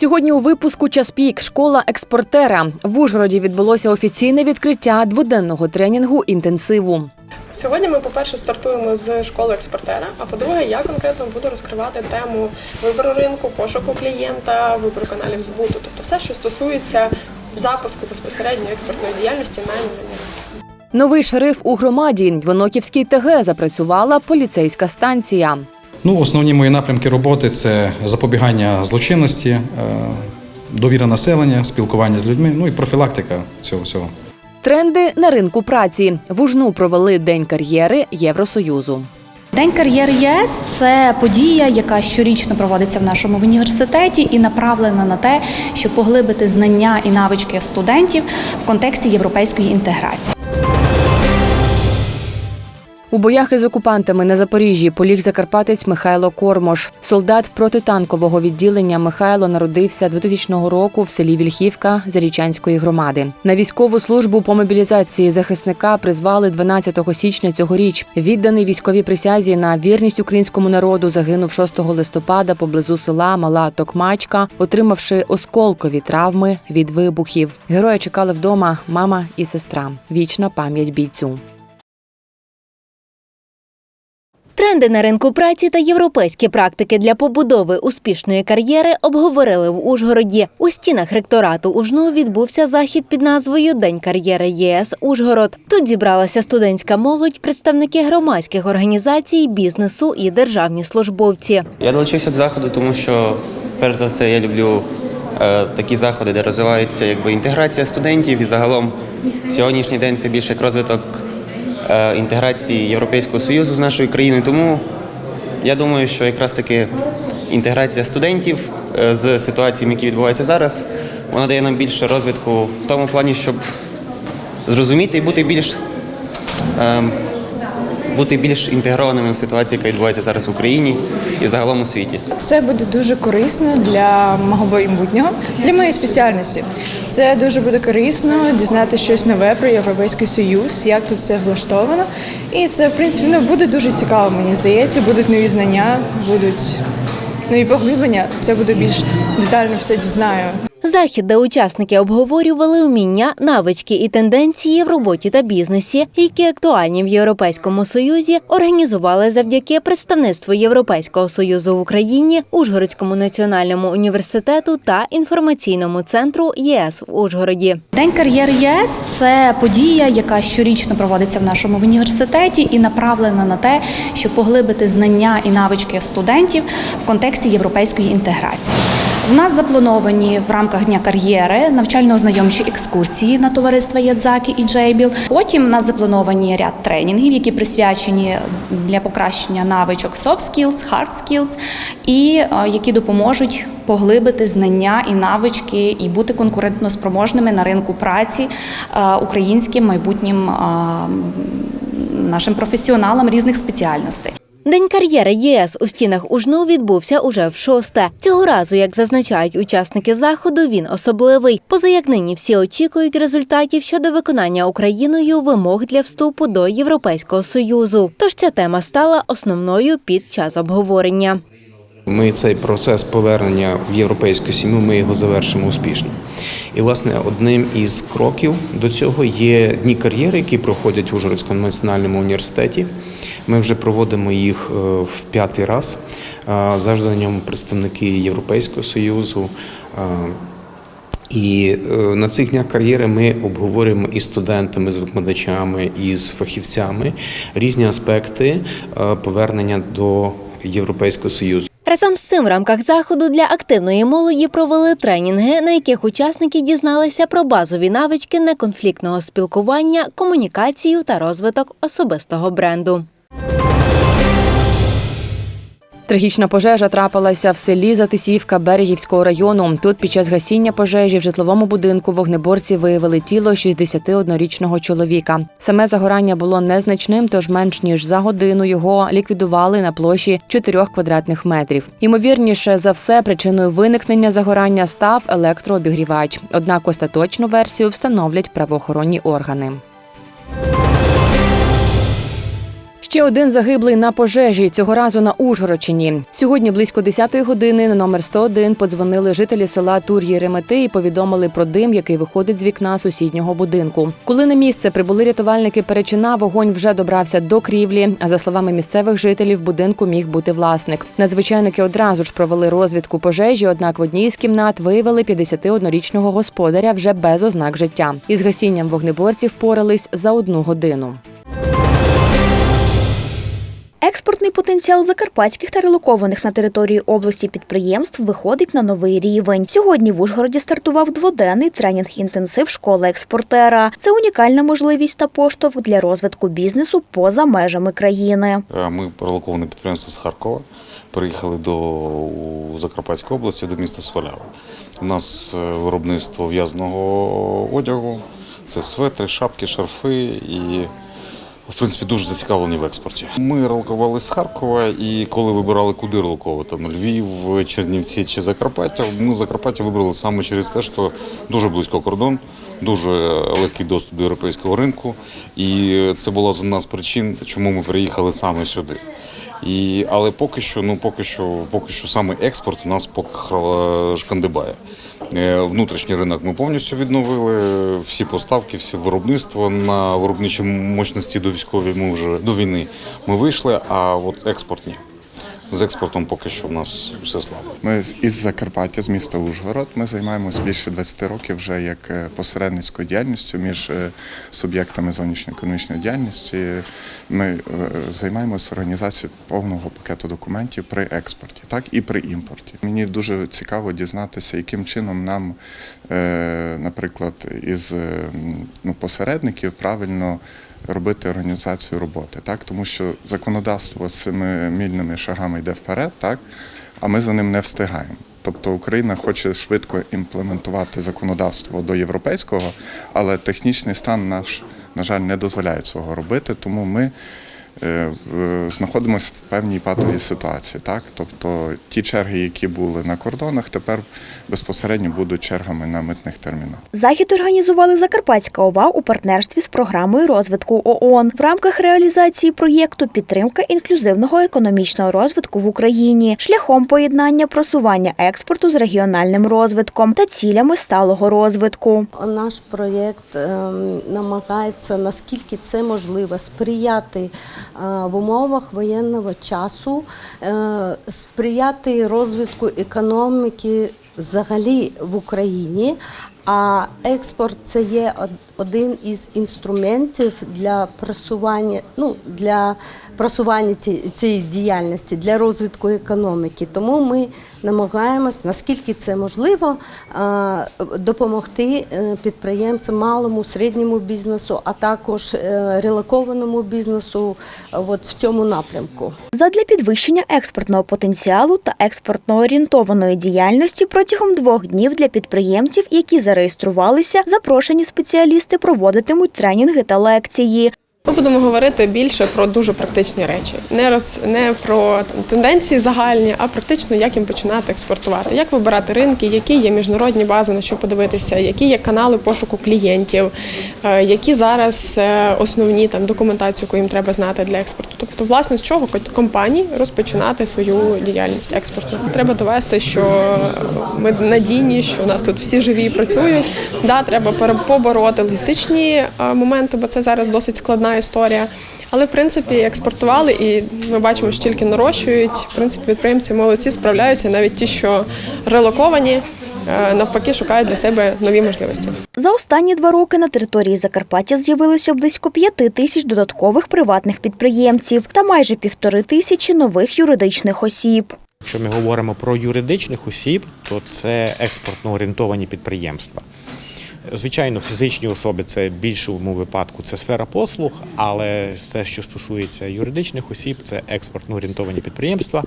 Сьогодні у випуску час пік школа експортера в Ужгороді відбулося офіційне відкриття дводенного тренінгу інтенсиву. Сьогодні ми, по-перше, стартуємо з школи експортера. А по-друге, я конкретно буду розкривати тему вибору ринку, пошуку клієнта, вибору каналів збуту, тобто все, що стосується запуску безпосередньо експортної діяльності на іноземні ринки. Новий шериф у громаді в Оноківській ТГ запрацювала поліцейська станція. Ну, основні мої напрямки роботи це запобігання злочинності, е, довіра населення, спілкування з людьми, ну і профілактика цього всього. Тренди на ринку праці в Ужну провели день кар'єри Євросоюзу. День кар'єри ЄС це подія, яка щорічно проводиться в нашому університеті і направлена на те, щоб поглибити знання і навички студентів в контексті європейської інтеграції. У боях із окупантами на Запоріжжі поліг закарпатець Михайло Кормош. Солдат протитанкового відділення Михайло народився 2000 року в селі Вільхівка Зарічанської громади. На військову службу по мобілізації захисника призвали 12 січня цьогоріч. Відданий військовій присязі на вірність українському народу загинув 6 листопада поблизу села Мала Токмачка, отримавши осколкові травми від вибухів. Героя чекали вдома мама і сестра. Вічна пам'ять бійцю. Тренди на ринку праці та європейські практики для побудови успішної кар'єри обговорили в Ужгороді. У стінах ректорату УЖНУ відбувся захід під назвою День кар'єри ЄС Ужгород. Тут зібралася студентська молодь, представники громадських організацій, бізнесу і державні службовці. Я долучився до заходу, тому що перш за все я люблю е, такі заходи, де розвивається якби інтеграція студентів і загалом сьогоднішній день це більше як розвиток інтеграції Європейського Союзу з нашою країною. Тому я думаю, що якраз таки інтеграція студентів е, з ситуаціями, які відбуваються зараз, вона дає нам більше розвитку в тому плані, щоб зрозуміти і бути більш. Бути більш інтегрованими в ситуації, яка відбувається зараз в Україні і загалом у світі. Це буде дуже корисно для мого майбутнього, для моєї спеціальності. Це дуже буде корисно дізнати щось нове про Європейський Союз, як тут все влаштовано. І це, в принципі, ну, буде дуже цікаво, мені здається. Будуть нові знання, будуть нові поглиблення. Це буде більш детально все дізнаю. Захід, де учасники обговорювали уміння, навички і тенденції в роботі та бізнесі, які актуальні в Європейському Союзі, організували завдяки представництву Європейського союзу в Україні, Ужгородському національному університету та інформаційному центру ЄС в Ужгороді. День кар'єри ЄС це подія, яка щорічно проводиться в нашому університеті і направлена на те, щоб поглибити знання і навички студентів в контексті європейської інтеграції. В нас заплановані в рамках дня кар'єри навчально-ознайомчі екскурсії на товариства Ядзакі і Джейбіл. Потім в нас заплановані ряд тренінгів, які присвячені для покращення навичок soft skills, hard skills, і е, які допоможуть поглибити знання і навички і бути конкурентноспроможними на ринку праці е, українським майбутнім е, нашим професіоналам різних спеціальностей. День кар'єри ЄС у стінах УЖНУ відбувся уже в шосте. Цього разу, як зазначають учасники заходу, він особливий. Поза як нині всі очікують результатів щодо виконання Україною вимог для вступу до Європейського союзу. Тож ця тема стала основною під час обговорення. Ми цей процес повернення в європейську сім'ю, ми його завершимо успішно. І, власне, одним із кроків до цього є дні кар'єри, які проходять в Ужгородському національному університеті. Ми вже проводимо їх е, в п'ятий раз. Е, Завжди на ньому представники Європейського Союзу. е, і на цих днях кар'єри ми обговорюємо із студентами, з викладачами, і з фахівцями різні аспекти повернення до Європейського Союзу. Разом з цим в рамках заходу для активної молоді провели тренінги, на яких учасники дізналися про базові навички неконфліктного спілкування, комунікацію та розвиток особистого бренду. Трагічна пожежа трапилася в селі Затисівка Берегівського району. Тут під час гасіння пожежі в житловому будинку вогнеборці виявили тіло 61-річного чоловіка. Саме загорання було незначним, тож менш ніж за годину його ліквідували на площі 4 квадратних метрів. Ймовірніше за все, причиною виникнення загорання став електрообігрівач. Однак остаточну версію встановлять правоохоронні органи. Ще один загиблий на пожежі цього разу на Ужгородщині. Сьогодні близько 10-ї години на номер 101 подзвонили жителі села Тур'ї Ремети і повідомили про дим, який виходить з вікна сусіднього будинку. Коли на місце прибули рятувальники Перечина, вогонь вже добрався до крівлі. А за словами місцевих жителів, будинку міг бути власник. Надзвичайники одразу ж провели розвідку пожежі. Однак в одній з кімнат виявили 51-річного господаря вже без ознак життя. Із гасінням вогнеборці впорались за одну годину. Експортний потенціал закарпатських та релокованих на території області підприємств виходить на новий рівень. Сьогодні в Ужгороді стартував дводенний тренінг-інтенсив школи експортера. Це унікальна можливість та поштовх для розвитку бізнесу поза межами країни. Е, Ми релоковане підприємство з Харкова. Приїхали до Закарпатської області до міста Свалява. У нас е, виробництво в'язного одягу, це светри, шапки, шарфи і. В принципі, дуже зацікавлені в експорті. Ми релокували з Харкова, і коли вибирали, куди релоковувати Львів, Чернівці чи Закарпаття, ми Закарпаття вибрали саме через те, що дуже близько кордон, дуже легкий доступ до європейського ринку. І це була з одна з причин, чому ми приїхали саме сюди. І, але поки що, ну поки що, поки що саме експорт у нас поки шкандибає. Е, Внутрішній ринок ми повністю відновили. Всі поставки, всі виробництво на виробничі мощності до військові. ми вже до війни ми вийшли. А от експорт ні. З експортом поки що в нас все слабо. Ми із Закарпаття, з міста Ужгород. Ми займаємося більше 20 років вже як е, посередницькою діяльністю між е, суб'єктами зовнішньоекономічної діяльності. Ми е, займаємося організацією повного пакету документів при експорті, так і при імпорті. Мені дуже цікаво дізнатися, яким чином нам, наприклад, із ну, посередників правильно робити організацію роботи, так? Тому що законодавство з цими мільними шагами йде вперед, так? А ми за ним не встигаємо. Тобто Україна хоче швидко імплементувати законодавство до європейського, але технічний стан наш, на жаль, не дозволяє цього робити, тому ми знаходимося в певній патовій ситуації. Так? Тобто ті черги, які були на кордонах, тепер безпосередньо будуть чергами на митних термінах. Захід організували Закарпатська ОВА у партнерстві з програмою розвитку ООН в рамках реалізації проєкту підтримка інклюзивного економічного розвитку в Україні шляхом поєднання просування експорту з регіональним розвитком та цілями сталого розвитку. Наш проєкт ем, намагається наскільки це можливо сприяти е, в умовах воєнного часу, е, сприяти розвитку економіки взагалі в Україні. А експорт це є один із інструментів для просування, ну для просування ці- цієї діяльності, для розвитку економіки. Тому ми намагаємось, наскільки це можливо, допомогти е, підприємцям, малому, середньому бізнесу, а також е, релокованому бізнесу от в цьому напрямку. Задля підвищення експортного потенціалу та експортно орієнтованої діяльності протягом двох днів для підприємців, які зареєструвалися, запрошені спеціалісти проводитимуть тренінги та лекції. Ми будемо говорити більше про дуже практичні речі, не роз не про там, тенденції загальні, а практично як їм починати експортувати, як вибирати ринки, які є міжнародні бази, на що подивитися, які є канали пошуку клієнтів, е, які зараз е, основні там документацію, яку їм треба знати для експорту. Тобто, власне, з чого компанії розпочинати свою діяльність експортну. Треба довести, що ми надійні, що у нас тут всі живі і працюють. Да, треба побороти логістичні е, моменти, бо це зараз досить складна історія. Але в принципі експортували, і ми бачимо, що тільки нарощують. В принципі, підприємці молодці справляються, навіть ті, що релоковані, е, навпаки, шукають для себе нові можливості. За останні два роки на території Закарпаття з'явилося близько п'яти тисяч додаткових приватних підприємців та майже півтори тисячі нових юридичних осіб. Якщо ми говоримо про юридичних осіб, то це експортно орієнтовані підприємства. Звичайно, фізичні особи це в більшому випадку це сфера послуг, але те, що стосується юридичних осіб, це експортно орієнтовані підприємства.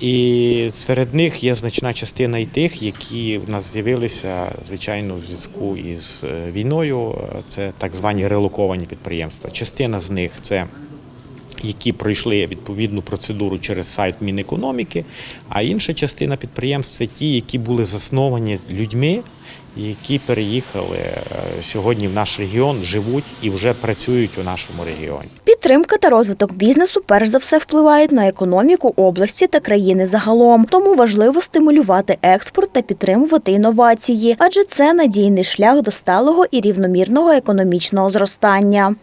І серед них є значна частина і тих, які в нас з'явилися, звичайно, в зв'язку із е, війною. Це так звані релоковані підприємства. Частина з них це які пройшли відповідну процедуру через сайт Мінекономіки, а інша частина підприємств це ті, які були засновані людьми, які переїхали е, сьогодні в наш регіон, живуть і вже працюють у нашому регіоні. Підтримка та розвиток бізнесу перш за все впливають на економіку області та країни загалом. Тому важливо стимулювати експорт та підтримувати інновації, адже це надійний шлях до сталого і рівномірного економічного зростання.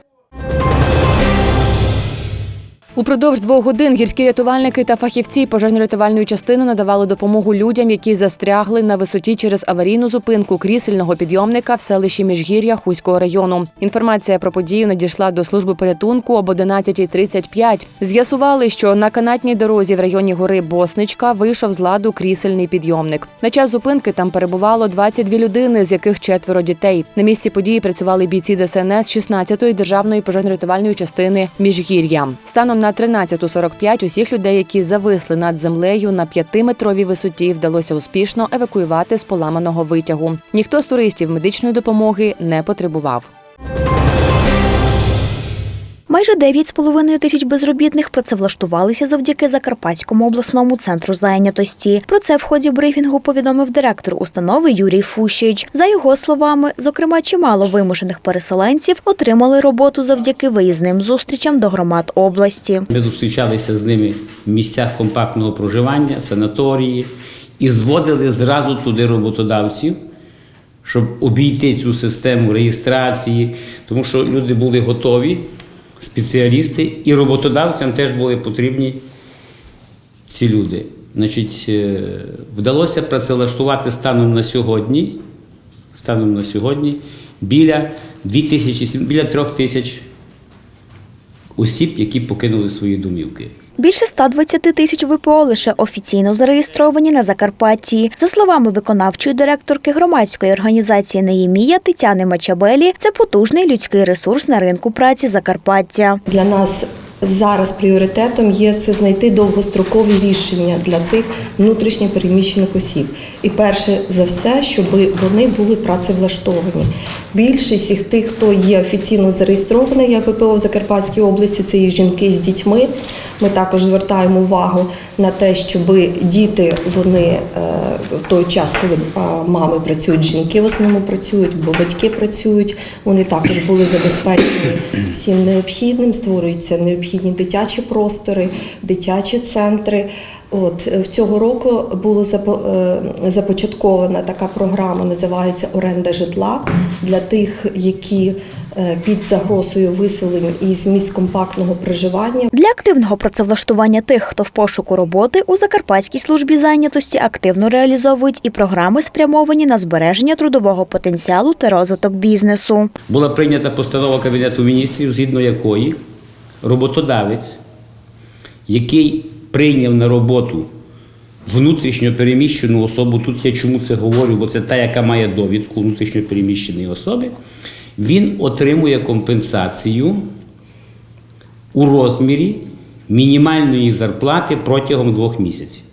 Упродовж двох годин гірські рятувальники та фахівці пожежно-рятувальної частини надавали допомогу людям, які застрягли на висоті через аварійну зупинку крісельного підйомника в селищі Міжгір'я Хуського району. Інформація про подію надійшла до служби порятунку об 11.35. З'ясували, що на канатній дорозі в районі гори Босничка вийшов з ладу крісельний підйомник. На час зупинки там перебувало 22 людини, з яких четверо дітей. На місці події працювали бійці ДСНС 16-ї державної пожежно-рятувальної частини Міжгір'я. Станом на 13.45 усіх людей, які зависли над землею на п'ятиметровій висоті, вдалося успішно евакуювати з поламаного витягу. Ніхто з туристів медичної допомоги не потребував. Майже 9,5 тисяч безробітних працевлаштувалися завдяки Закарпатському обласному центру зайнятості. Про це в ході брифінгу повідомив директор установи Юрій Фущич. За його словами, зокрема, чимало вимушених переселенців отримали роботу завдяки виїзним зустрічам до громад області. Ми зустрічалися з ними в місцях компактного проживання, санаторії і зводили зразу туди роботодавців, щоб обійти цю систему реєстрації, тому що люди були готові, спеціалісти, і роботодавцям теж були потрібні ці люди. Значить, е, вдалося працевлаштувати станом на сьогодні, станом на сьогодні біля 2000, біля 3 тисяч осіб, які покинули свої домівки. Більше 120 тисяч ВПО лише офіційно зареєстровані на Закарпатті. За словами виконавчої директорки громадської організації Неємія Тетяни Мачабелі, це потужний людський ресурс на ринку праці Закарпаття. Для нас зараз пріоритетом є це знайти довгострокові рішення для цих внутрішньо переміщених осіб. І перше за все, щоб вони були працевлаштовані. Більшість їх тих, хто є офіційно зареєстрований як ВПО в Закарпатській області, це є жінки з дітьми. Ми також звертаємо увагу на те, щоб діти вони е, в той час, коли е, мами працюють, жінки в основному працюють, бо батьки працюють, вони також були забезпечені всім необхідним. Створюються необхідні дитячі простори, дитячі центри. От е, в цього року була е, започаткована така програма, називається Оренда житла для тих, які е, під загрозою виселення із місць компактного проживання Для активного працевлаштування тих, хто в пошуку роботи, у Закарпатській службі зайнятості активно реалізовують і програми, спрямовані на збереження трудового потенціалу та розвиток бізнесу. Була прийнята постанова Кабінету міністрів, згідно якої роботодавець, який прийняв на роботу внутрішньо переміщену особу, тут я чому це говорю, бо це та, яка має довідку внутрішньо переміщеної особи, він отримує компенсацію у розмірі мінімальної зарплати протягом двох місяців.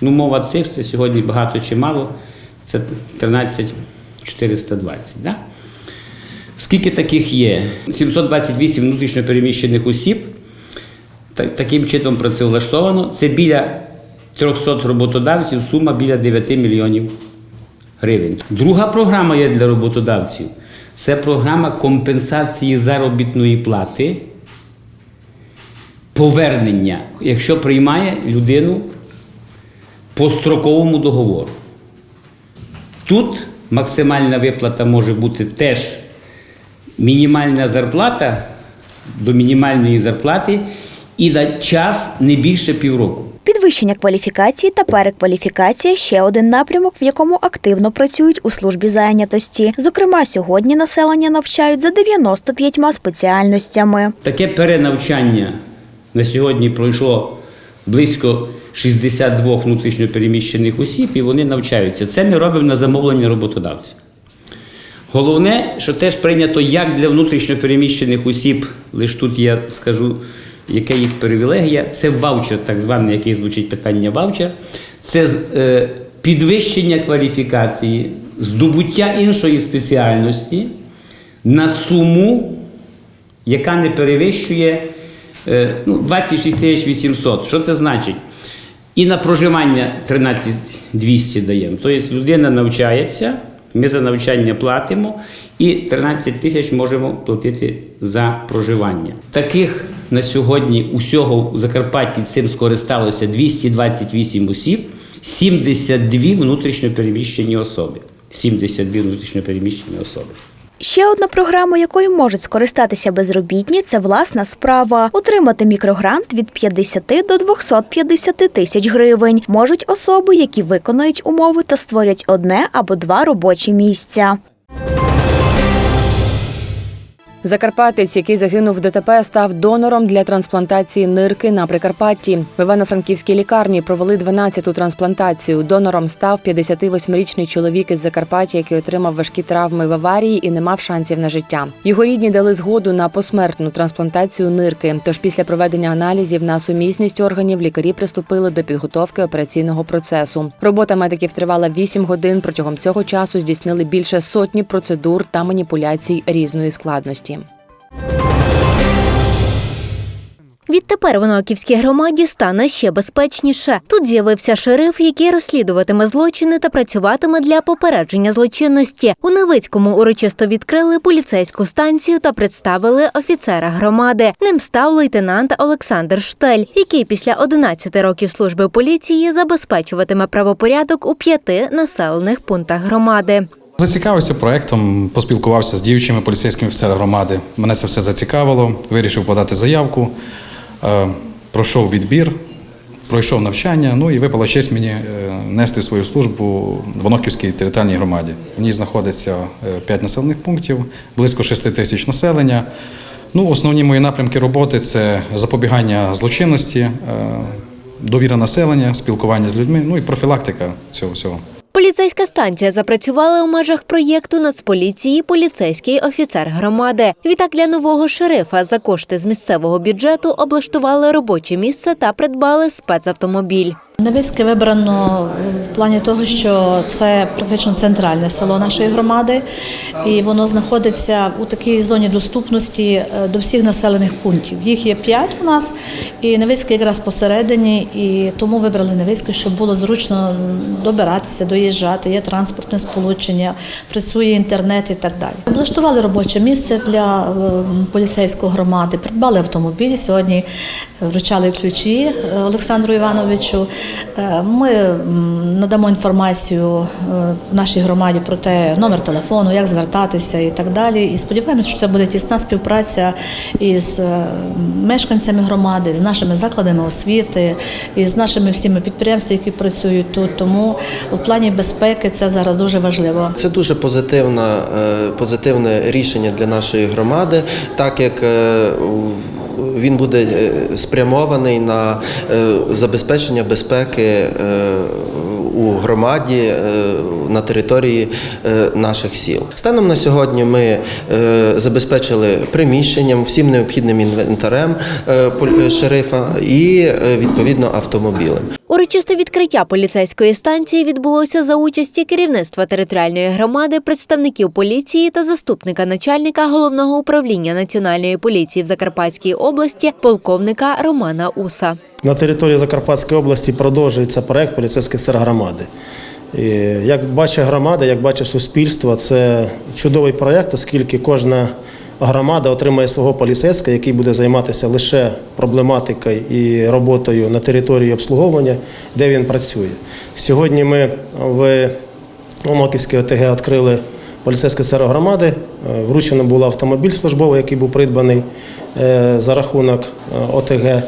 Ну, мова цифр, це сьогодні багато чи мало, це 13 420. Да? Скільки таких є? 728 внутрішньо переміщених осіб таким чином працевлаштовано. Це біля 300 роботодавців, сума біля 9 мільйонів гривень. Друга програма є для роботодавців. Це програма компенсації заробітної плати, повернення, якщо приймає людину по строковому договору. Тут максимальна виплата може бути теж мінімальна зарплата до мінімальної зарплати і на час не більше півроку. Підвищення кваліфікації та перекваліфікація ще один напрямок, в якому активно працюють у службі зайнятості. Зокрема, сьогодні населення навчають за 95 спеціальностями. Таке перенавчання на сьогодні пройшло близько 62 внутрішньопереміщених осіб, і вони навчаються. Це ми робимо на замовлення роботодавців. Головне, що теж прийнято як для внутрішньопереміщених осіб, лише тут я скажу, яка їх привілегія, це ваучер, так званий, який звучить питання ваучер, це е, підвищення кваліфікації, здобуття іншої спеціальності на суму, яка не перевищує е, ну, 26 800. Що це значить? І на проживання 13 200 даємо. Тобто людина навчається Ми за навчання платимо і 13 тисяч можемо платити за проживання. Таких на сьогодні усього в Закарпатті цим скористалося 228 осіб, 72 внутрішньопереміщені особи. 72 внутрішньопереміщені особи. Ще одна програма, якою можуть скористатися безробітні, це власна справа. Отримати мікрогрант від 50 до 250 тисяч гривень. Можуть особи, які виконають умови та створять одне або два робочі місця. Закарпатець, який загинув в ДТП, став донором для трансплантації нирки на Прикарпатті. В Івано-Франківській лікарні провели 12-ту трансплантацію. Донором став 58-річний чоловік із Закарпаття, який отримав важкі травми в аварії і не мав шансів на життя. Його рідні дали згоду на посмертну трансплантацію нирки. Тож після проведення аналізів на сумісність органів лікарі приступили до підготовки операційного процесу. Робота медиків тривала 8 годин. Протягом цього часу здійснили більше сотні процедур та маніпуляцій різної складності. Відтепер в Оноківській громаді стане ще безпечніше. Тут з'явився шериф, який розслідуватиме злочини та працюватиме для попередження злочинності. У Невицькому урочисто відкрили поліцейську станцію та представили офіцера громади. Ним став лейтенант Олександр Штель, який після 11 років служби поліції забезпечуватиме правопорядок у п'яти населених пунктах громади. Зацікавився проектом, поспілкувався з діючими поліцейськими офіцерами громади. Мене це все зацікавило. Вирішив подати заявку, е, пройшов відбір, пройшов навчання. Ну і випала честь мені е, нести свою службу в Оноківській територіальній громаді. В ній знаходиться 5 населених пунктів, близько 6 тисяч населення. Ну, основні мої напрямки роботи це запобігання злочинності, е, довіра населення, спілкування з людьми, ну і профілактика цього всього. Поліцейська станція запрацювала у межах проєкту Нацполіції поліцейський офіцер громади. Відтак для нового шерифа за кошти з місцевого бюджету облаштували робоче місце та придбали спецавтомобіль. Невиське вибрано в плані того, що це практично центральне село нашої громади, і воно знаходиться у такій зоні доступності е, до всіх населених пунктів. Їх є п'ять у нас, і Невиське якраз посередині, і тому вибрали Невиське, щоб було зручно добиратися, доїжджати. Є транспортне сполучення, працює інтернет і так далі. Облаштували робоче місце для е, поліцейської громади, придбали автомобіль. Сьогодні вручали ключі е, Олександру Івановичу. Е, Ми надамо інформацію е, нашій громаді про те, номер телефону, як звертатися і так далі. І сподіваємося, що це буде тісна співпраця із е, мешканцями громади, з нашими закладами освіти, і з нашими всіми підприємствами, які працюють тут. Тому в плані безпеки це зараз дуже важливо. Це дуже позитивна, е, позитивне рішення для нашої громади, так як він буде е, спрямований на е, забезпечення безпеки е, у громаді на території наших сіл. Станом на сьогодні ми забезпечили приміщенням, всім необхідним інвентарем шерифа і відповідно автомобілем. Урочисте відкриття поліцейської станції відбулося за участі керівництва територіальної громади, представників поліції та заступника начальника головного управління національної поліції в Закарпатській області полковника Романа Уса. На території Закарпатської області продовжується проект поліцейських сер громади. Як бачить громада, як бачить суспільство, це чудовий проект, оскільки кожна громада отримає свого поліцейського, який буде займатися лише проблематикою і роботою на території обслуговування, де він працює. Сьогодні ми в Омаківській ОТГ відкрили поліцейську серу громади. Е, Вручено був автомобіль службовий, який був придбаний е, за рахунок е, ОТГ.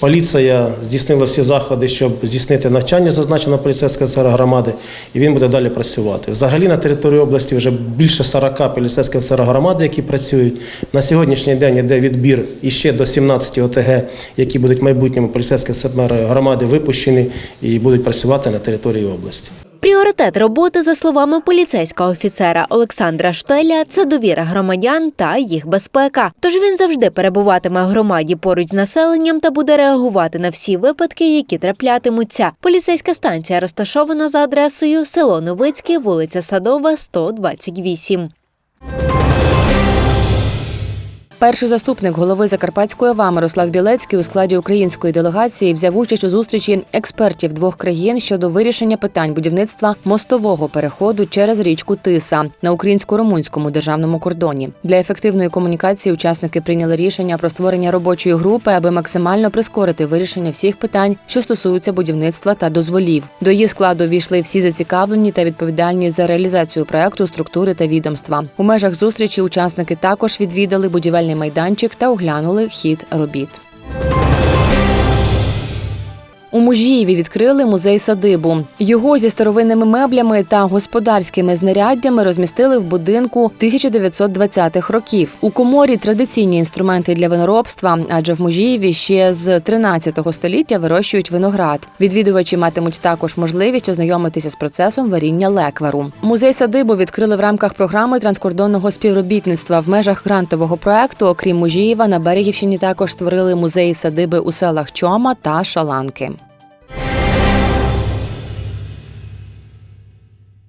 Поліція здійснила всі заходи, щоб здійснити навчання зазначеного поліцейського сера громади, і він буде далі працювати. Взагалі на території області вже більше 40 поліцейських сера громади, які працюють. На сьогоднішній день йде відбір іще до 17 ОТГ, які будуть майбутньому поліцейські сфери громади випущені і будуть працювати на території області. Пріоритет роботи, за словами поліцейського офіцера Олександра Штеля, це довіра громадян та їх безпека. Тож він завжди перебуватиме в громаді поруч з населенням та буде реагувати на всі випадки, які траплятимуться. Поліцейська станція розташована за адресою село Новицьке, вулиця Садова, 128. Перший заступник голови Закарпатської ОВА Мирослав Білецький у складі української делегації взяв участь у зустрічі експертів двох країн щодо вирішення питань будівництва мостового переходу через річку Тиса на українсько-румунському державному кордоні. Для ефективної комунікації учасники прийняли рішення про створення робочої групи, аби максимально прискорити вирішення всіх питань, що стосуються будівництва та дозволів. До її складу війшли всі зацікавлені та відповідальні за реалізацію проекту структури та відомства. У межах зустрічі учасники також відвідали будівельний майданчик та оглянули хід робіт. У Мужієві відкрили музей садибу. Його зі старовинними меблями та господарськими знаряддями розмістили в будинку 1920-х років. У коморі традиційні інструменти для виноробства, адже в Мужієві ще з 13 століття вирощують виноград. Відвідувачі матимуть також можливість ознайомитися з процесом варіння леквару. Музей садибу відкрили в рамках програми транскордонного співробітництва в межах грантового проекту. Окрім Мужієва, на Берегівщині також створили музеї садиби у селах Чома та Шаланки.